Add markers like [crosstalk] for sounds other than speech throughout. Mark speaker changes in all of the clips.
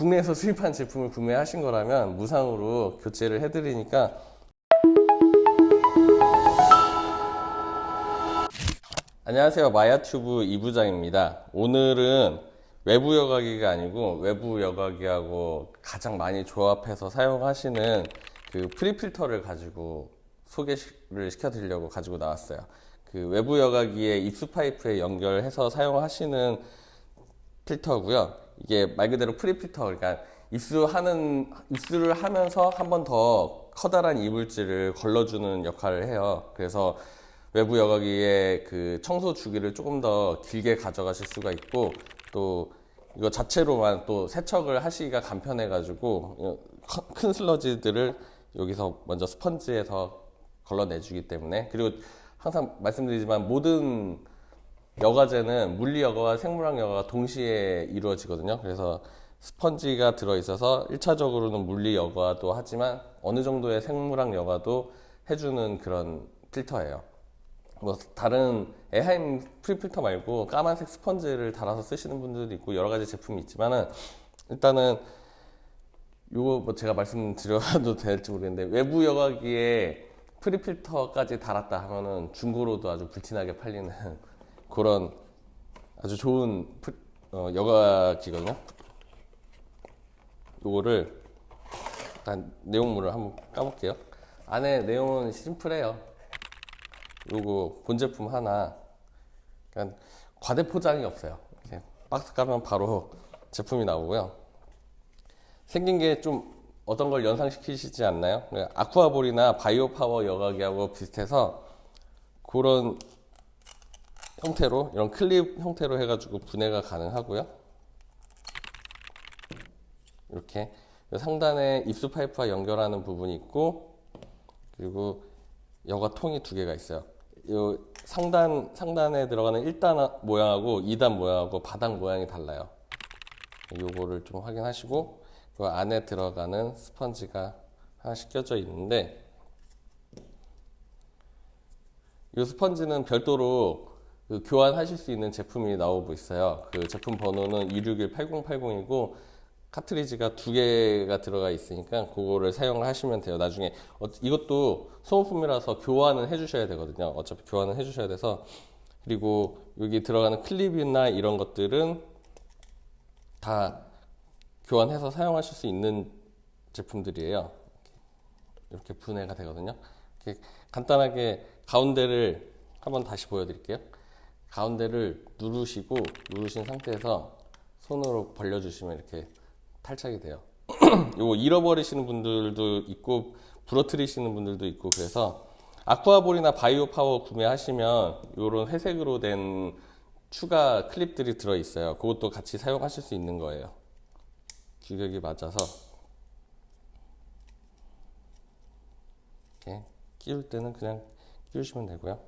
Speaker 1: 국내에서 수입한 제품을 구매하신 거라면 무상으로 교체를 해드리니까. 안녕하세요. 마야튜브 이부장입니다. 오늘은 외부 여과기가 아니고 외부 여과기하고 가장 많이 조합해서 사용하시는 그 프리필터를 가지고 소개를 시켜드리려고 가지고 나왔어요. 그 외부 여과기에 입수 파이프에 연결해서 사용하시는 필터고요. 이게 말 그대로 프리필터, 그러니까 입수하는 입수를 하면서 한 번 더 커다란 이물질을 걸러주는 역할을 해요. 그래서 외부 여과기의 그 청소 주기를 조금 더 길게 가져가실 수가 있고 또 이거 자체로만 또 세척을 하시기가 간편해가지고 큰 슬러지들을 여기서 먼저 스펀지에서 걸러내주기 때문에 그리고 항상 말씀드리지만 모든 여과제는 물리 여과와 생물학 여과가 동시에 이루어지거든요. 그래서 스펀지가 들어 있어서 1차적으로는 물리 여과도 하지만 어느 정도의 생물학 여과도 해주는 그런 필터예요. 뭐 다른 에하임 프리필터 말고 까만색 스펀지를 달아서 쓰시는 분들도 있고 여러 가지 제품이 있지만은 일단은 요거 뭐 제가 말씀드려도 될지 모르겠는데 외부 여과기에 프리필터까지 달았다 하면은 중고로도 아주 불티나게 팔리는 그런 아주 좋은 프- 어, 여과기거든요. 요거를 일단 내용물을 한번 까볼게요. 안에 내용은 심플해요. 요거 본 제품 하나, 그러니까 과대 포장이 없어요. 이렇게 박스 까면 바로 제품이 나오고요. 생긴 게 좀 어떤 걸 연상시키시지 않나요? 아쿠아볼이나 바이오 파워 여과기하고 비슷해서 그런 형태로 이런 클립 형태로 해가지고 분해가 가능하고요. 이렇게 상단에 입수 파이프와 연결하는 부분이 있고 그리고 여과 통이 두 개가 있어요. 이 상단 상단에 들어가는 1단 모양하고 2단 모양하고 바닥 모양이 달라요. 요거를 좀 확인하시고 그 안에 들어가는 스펀지가 하나씩 껴져 있는데 이 스펀지는 별도로 그 교환하실 수 있는 제품이 나오고 있어요. 그 제품 번호는 2618080이고 카트리지가 두 개가 들어가 있으니까 그거를 사용하시면 돼요. 나중에 어, 이것도 소모품이라서 교환은 해주셔야 되거든요. 어차피 교환은 해주셔야 돼서 그리고 여기 들어가는 클립이나 이런 것들은 다 교환해서 사용하실 수 있는 제품들이에요. 이렇게 분해가 되거든요. 이렇게 간단하게 가운데를 한번 다시 보여드릴게요. 가운데를 누르시고 누르신 상태에서 손으로 벌려주시면 이렇게 탈착이 돼요. [clears throat] 이거 잃어버리시는 분들도 있고 부러뜨리시는 분들도 있고 그래서 아쿠아볼이나 바이오 파워 구매하시면 이런 회색으로 된 추가 클립들이 들어 있어요. 그것도 같이 사용하실 수 있는 거예요. 규격이 맞아서 이렇게 끼울 때는 그냥 끼우시면 되고요.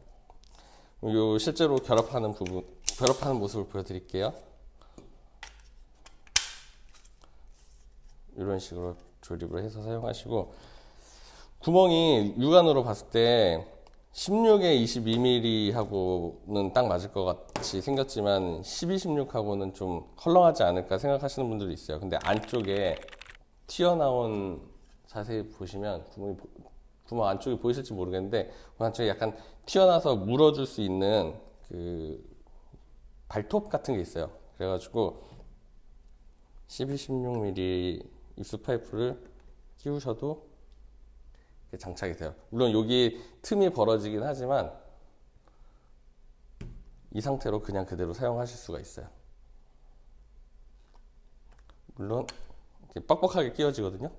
Speaker 1: 요 실제로 결합하는 부분, 결합하는 모습을 보여드릴게요. 이런 식으로 조립을 해서 사용하시고 구멍이 육안으로 봤을 때 16에 22mm 하고는 딱 맞을 것 같이 생겼지만 12, 16 하고는 좀 헐렁하지 않을까 생각하시는 분들도 있어요. 근데 안쪽에 튀어나온 자세히 보시면 구멍이 보- 구멍 안쪽이 보이실지 모르겠는데 그 안쪽에 약간 튀어나와서 물어줄 수 있는 그 발톱 같은 게 있어요. 그래가지고 12, 16mm 입수 파이프를 끼우셔도 장착이 돼요. 물론 여기 틈이 벌어지긴 하지만 이 상태로 그냥 그대로 사용하실 수가 있어요. 물론 뻑뻑하게 끼워지거든요.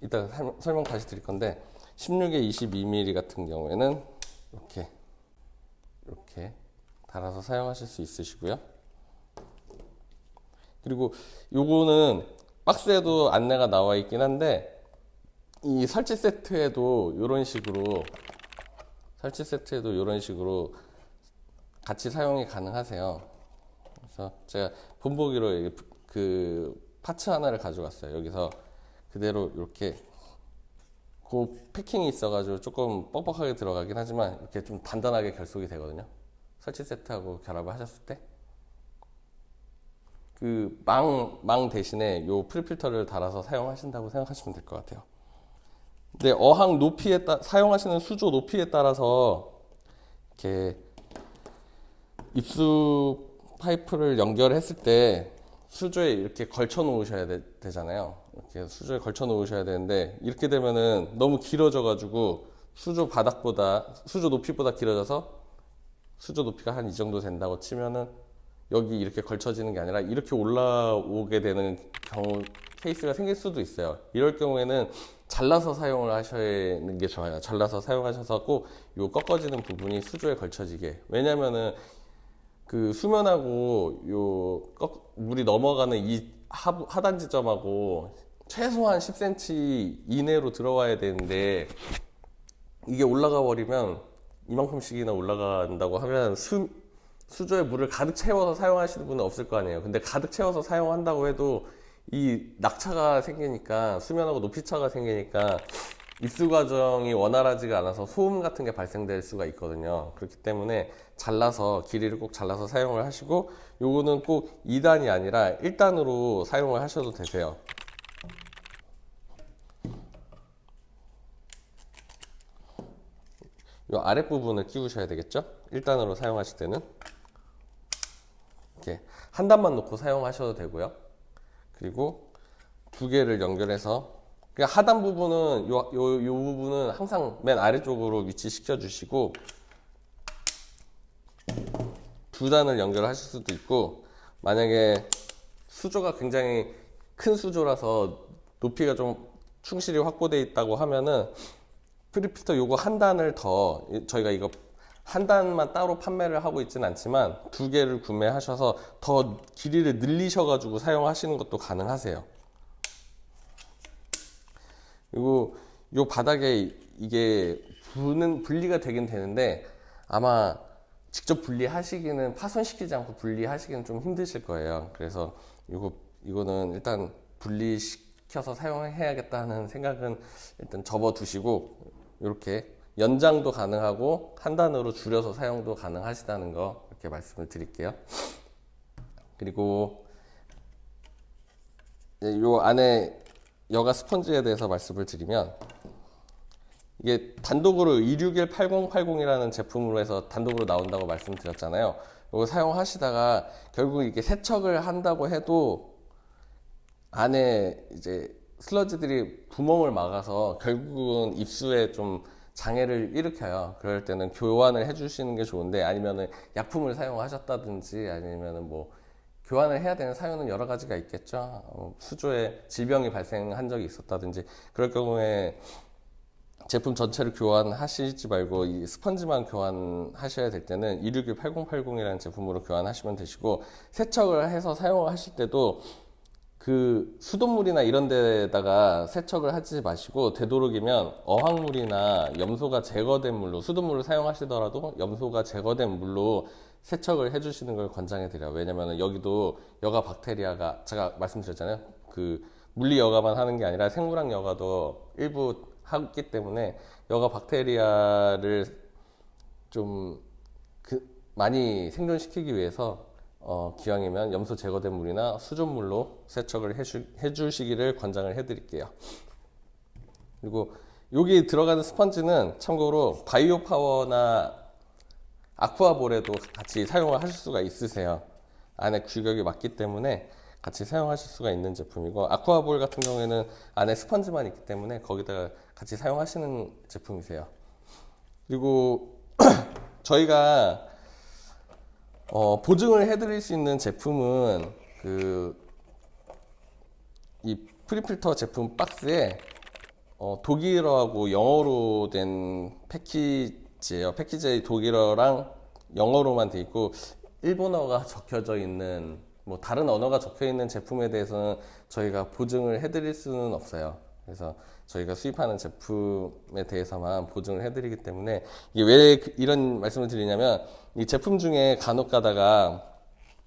Speaker 1: 이따 설- 설명 다시 드릴 건데 16에 22mm 같은 경우에는 이렇게 이렇게 달아서 사용하실 수 있으시고요. 그리고 요거는 박스에도 안내가 나와 있긴 한데 이 설치 세트에도 이런 식으로 설치 세트에도 이런 식으로 같이 사용이 가능하세요. 그래서 제가 본보기로 그 파츠 하나를 가져갔어요. 여기서 그대로 이렇게 그 패킹이 있어가지고 조금 뻑뻑하게 들어가긴 하지만 이렇게 좀 단단하게 결속이 되거든요. 설치 세트하고 결합을 하셨을 때그망망 대신에 요 프리필터를 달아서 사용하신다고 생각하시면 될 것 같아요. 근데 어항 높이에 따 사용하시는 수조 높이에 따라서 이렇게 입수 파이프를 연결했을 때 수조에 이렇게 걸쳐 놓으셔야 되, 잖아요 이렇게 수조에 걸쳐 놓으셔야 되는데 이렇게 되면은 너무 길어져 가지고 수조 바닥보다 수조 높이보다 길어져서 수조 높이가 한 이 정도 된다고 치면은 여기 이렇게 걸쳐지는 게 아니라 이렇게 올라오게 되는 경우 케이스가 생길 수도 있어요. 이럴 경우에는 잘라서 사용을 하시는 게 좋아요. 잘라서 사용하셔서 꼭요 꺾어지는 부분이 수조에 걸쳐지게. 왜냐면은 그 수면하고 요 꺾, 물이 넘어가는 이 하, 하단 지점하고 최소한 10cm 이내로 들어와야 되는데 이게 올라가 버리면 이만큼씩이나 올라간다고 하면 수, 수조에 물을 가득 채워서 사용하시는 분은 없을 거 아니에요. 근데 가득 채워서 사용한다고 해도 이 낙차가 생기니까 수면하고 높이차가 생기니까 입수 과정이 원활하지가 않아서 소음 같은 게 발생될 수가 있거든요. 그렇기 때문에 잘라서 길이를 꼭 잘라서 사용을 하시고 요거는 꼭 2단이 아니라 1단으로 사용을 하셔도 되세요. 요 아랫부분을 끼우셔야 되겠죠? 1단으로 사용하실 때는 이렇게 한 단만 놓고 사용하셔도 되고요. 그리고 두 개를 연결해서 그냥 하단 부분은 요, 요, 요 부분은 항상 맨 아래쪽으로 위치시켜 주시고 두 단을 연결하실 수도 있고 만약에 수조가 굉장히 큰 수조라서 높이가 좀 충실히 확보되어 있다고 하면은 프리필터 요거 한 단을 더 저희가 이거 한 단만 따로 판매를 하고 있지는 않지만 두 개를 구매하셔서 더 길이를 늘리셔 가지고 사용하시는 것도 가능하세요. 그리고 요 바닥에 이게 부는 분리가 되긴 되는데 아마 직접 분리하시기는 파손시키지 않고 분리하시기는 좀 힘드실 거예요. 그래서 이거 이거는 일단 분리시켜서 사용해야겠다는 생각은 일단 접어 두시고 이렇게 연장도 가능하고 한 단으로 줄여서 사용도 가능하시다는 거 이렇게 말씀을 드릴게요. 그리고 요 안에 여가 스펀지에 대해서 말씀을 드리면 이게 단독으로 2618080이라는 제품으로 해서 단독으로 나온다고 말씀드렸잖아요. 이거 사용하시다가 결국 이게 세척을 한다고 해도 안에 이제 슬러지들이 구멍을 막아서 결국은 입수에 좀 장애를 일으켜요. 그럴 때는 교환을 해주시는 게 좋은데 아니면은 약품을 사용하셨다든지 아니면은 뭐 교환을 해야 되는 사유는 여러 가지가 있겠죠. 어, 수조에 질병이 발생한 적이 있었다든지 그럴 경우에 제품 전체를 교환하시지 말고 이 스펀지만 교환하셔야 될 때는 2618080이라는 제품으로 교환하시면 되시고 세척을 해서 사용하실 때도 그 수돗물이나 이런 데다가 세척을 하지 마시고 되도록이면 어항물이나 염소가 제거된 물로 수돗물을 사용하시더라도 염소가 제거된 물로 세척을 해주시는 걸 권장해 드려요. 왜냐면 여기도 여가 박테리아가 제가 말씀드렸잖아요. 그 물리 여가만 하는 게 아니라 생물학 여가도 일부 하기 때문에 여가 박테리아를 좀 그 많이 생존시키기 위해서 어, 기왕이면 염소 제거된 물이나 수돗물로 세척을 해주, 해주시기를 권장을 해드릴게요. 그리고 여기 들어가는 스펀지는 참고로 바이오 파워나 아쿠아볼에도 같이 사용을 하실 수가 있으세요. 안에 규격이 맞기 때문에 같이 사용하실 수가 있는 제품이고 아쿠아볼 같은 경우에는 안에 스펀지만 있기 때문에 거기다가 같이 사용하시는 제품이세요. 그리고 [clears throat] 저희가 어, 보증을 해드릴 수 있는 제품은 그 이 프리필터 제품 박스에 어, 독일어하고 영어로 된 패키지예요. 패키지에 독일어랑 영어로만 돼 있고 일본어가 적혀져 있는 뭐 다른 언어가 적혀 있는 제품에 대해서는 저희가 보증을 해드릴 수는 없어요. 그래서 저희가 수입하는 제품에 대해서만 보증을 해드리기 때문에 이게 왜 그- 이런 말씀을 드리냐면 이 제품 중에 간혹 가다가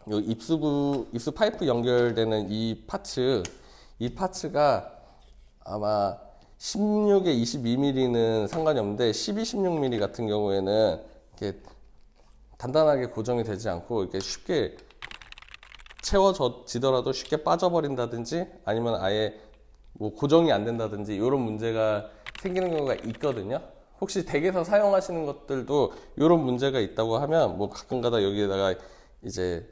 Speaker 1: 요 입수부 입수 파이프 연결되는 이 파츠 이 파츠가 아마 16에 22mm는 상관이 없는데 12, 16mm 같은 경우에는 이렇게 단단하게 고정이 되지 않고 이렇게 쉽게 채워지더라도 쉽게 빠져버린다든지 아니면 아예 뭐 고정이 안 된다든지 이런 문제가 생기는 경우가 있거든요. 혹시 댁에서 사용하시는 것들도 이런 문제가 있다고 하면 뭐 가끔가다 여기에다가 이제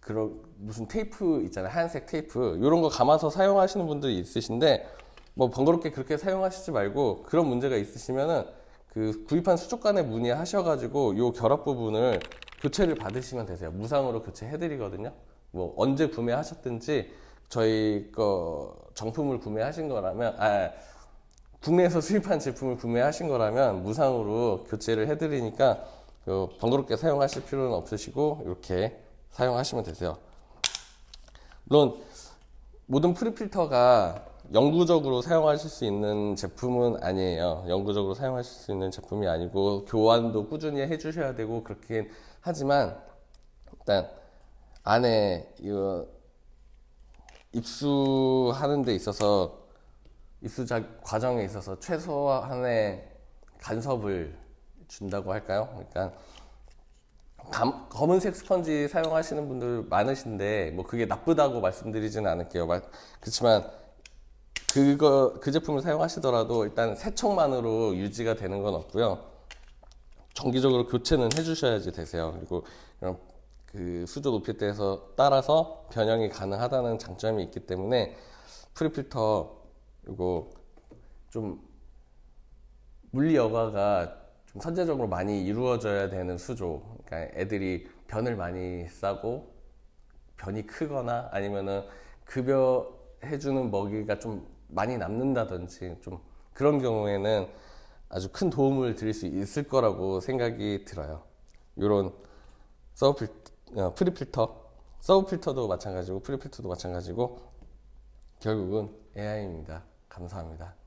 Speaker 1: 그런 무슨 테이프 있잖아요. 하얀색 테이프. 이런 거 감아서 사용하시는 분들이 있으신데 뭐 번거롭게 그렇게 사용하시지 말고 그런 문제가 있으시면은 그 구입한 수족관에 문의하셔가지고 요 결합 부분을 교체를 받으시면 되세요. 무상으로 교체해드리거든요. 뭐 언제 구매하셨든지 저희 거 정품을 구매하신 거라면 아 국내에서 [laughs] 수입한 제품을 구매하신 거라면 무상으로 교체를 해드리니까 그 번거롭게 사용하실 필요는 없으시고 이렇게 사용하시면 되세요. 물론 모든 프리필터가 영구적으로 사용하실 수 있는 제품은 아니에요. 영구적으로 사용하실 수 있는 제품이 아니고 교환도 꾸준히 해주셔야 되고 그렇긴 하지만 일단 안에 이거 입수하는 데 있어서 입수 자 과정에 있어서 최소한의 간섭을 준다고 할까요? 그러니까 감- 검은색 스펀지 사용하시는 분들 많으신데 뭐 그게 나쁘다고 말씀드리지는 않을게요. 말- 그렇지만 그거 그 제품을 사용하시더라도 일단 세척만으로 유지가 되는 건 없고요. 정기적으로 교체는 해주셔야지 되세요. 그리고 그 수조 높이대에서 따라서 변형이 가능하다는 장점이 있기 때문에 프리필터 이거 좀 물리 여과가 좀 선제적으로 많이 이루어져야 되는 수조. 그러니까 애들이 변을 많이 싸고 변이 크거나 아니면은 급여 해주는 먹이가 좀 많이 남는다든지 좀 그런 경우에는 아주 큰 도움을 드릴 수 있을 거라고 생각이 들어요. 이런 서브 필, 어, 프리필터, 서브 필터도 마찬가지고 프리필터도 마찬가지고 결국은 AI입니다. 감사합니다.